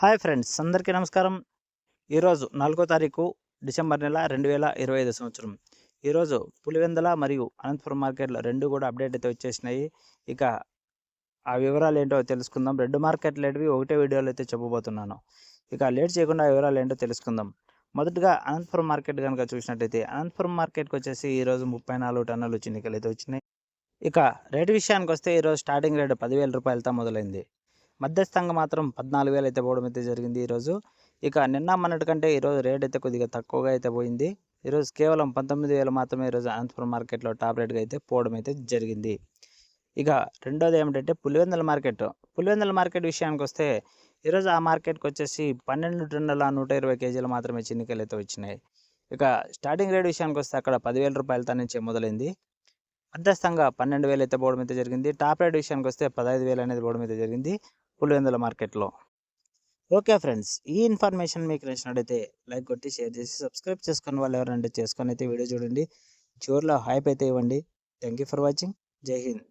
Hi friends అందరికీ నమస్కారం. ఈరోజు నాలుగో తారీఖు డిసెంబర్ నెల రెండు వేల ఇరవై ఐదు సంవత్సరం. ఈరోజు పులివెందల మరియు అనంతపురం మార్కెట్లో రెండు కూడా అప్డేట్ అయితే వచ్చేసినాయి. ఇక ఆ వివరాలు ఏంటో తెలుసుకుందాం. రెండు మార్కెట్లు ఏంటివి ఒకటే వీడియోలో అయితే చెప్పబోతున్నాను. ఇక లేట్ చేయకుండా ఆ వివరాలు ఏంటో తెలుసుకుందాం. మొదటగా అనంతపురం మార్కెట్ కనుక చూసినట్టయితే అనంతపురం మార్కెట్కి వచ్చేసి ఈరోజు ముప్పై నాలుగు టన్నులు చిన్నికలు అయితే వచ్చినాయి. ఇక రేటు విషయానికి వస్తే ఈరోజు స్టార్టింగ్ రేటు పదివేల రూపాయలతో మొదలైంది. మధ్యస్థంగా మాత్రం పద్నాలుగు వేలు అయితే పోవడం అయితే జరిగింది ఈరోజు. ఇక నిన్న మొన్నటి కంటే ఈరోజు రేట్ అయితే కొద్దిగా తక్కువగా అయితే పోయింది. ఈరోజు కేవలం పంతొమ్మిది వేలు మాత్రమే ఈరోజు అనంతపురం మార్కెట్లో టాప్ రేట్గా అయితే పోవడం అయితే జరిగింది. ఇక రెండోది ఏమిటంటే పులివెందుల మార్కెట్. పులివెందుల మార్కెట్ విషయానికి వస్తే ఈరోజు ఆ మార్కెట్కి వచ్చేసి పన్నెండు టన్నుల నూట ఇరవై కేజీలు మాత్రమే చిన్నికలు అయితే వచ్చినాయి. ఇక స్టార్టింగ్ రేట్ విషయానికి వస్తే అక్కడ పదివేల రూపాయలతో నుంచే మొదలైంది. మధ్యస్థంగా పన్నెండు వేలు అయితే పోవడం అయితే జరిగింది. టాప్ రేట్ విషయానికి వస్తే పదహైదు వేలు అనేది పోవడం అయితే జరిగింది. పులివెందుల మార్కెట్లో. ఓకే ఫ్రెండ్స్ ఈ ఇన్ఫర్మేషన్ మీకు నచ్చినట్టయితే లైక్ కొట్టి షేర్ చేసి సబ్స్క్రైబ్ చేసుకున్న వాళ్ళు ఎవరంటే చేసుకొని అయితే వీడియో చూడండి. చివరిలో హైప్ అయితే ఇవ్వండి. Thank you for watching. Jai Hind.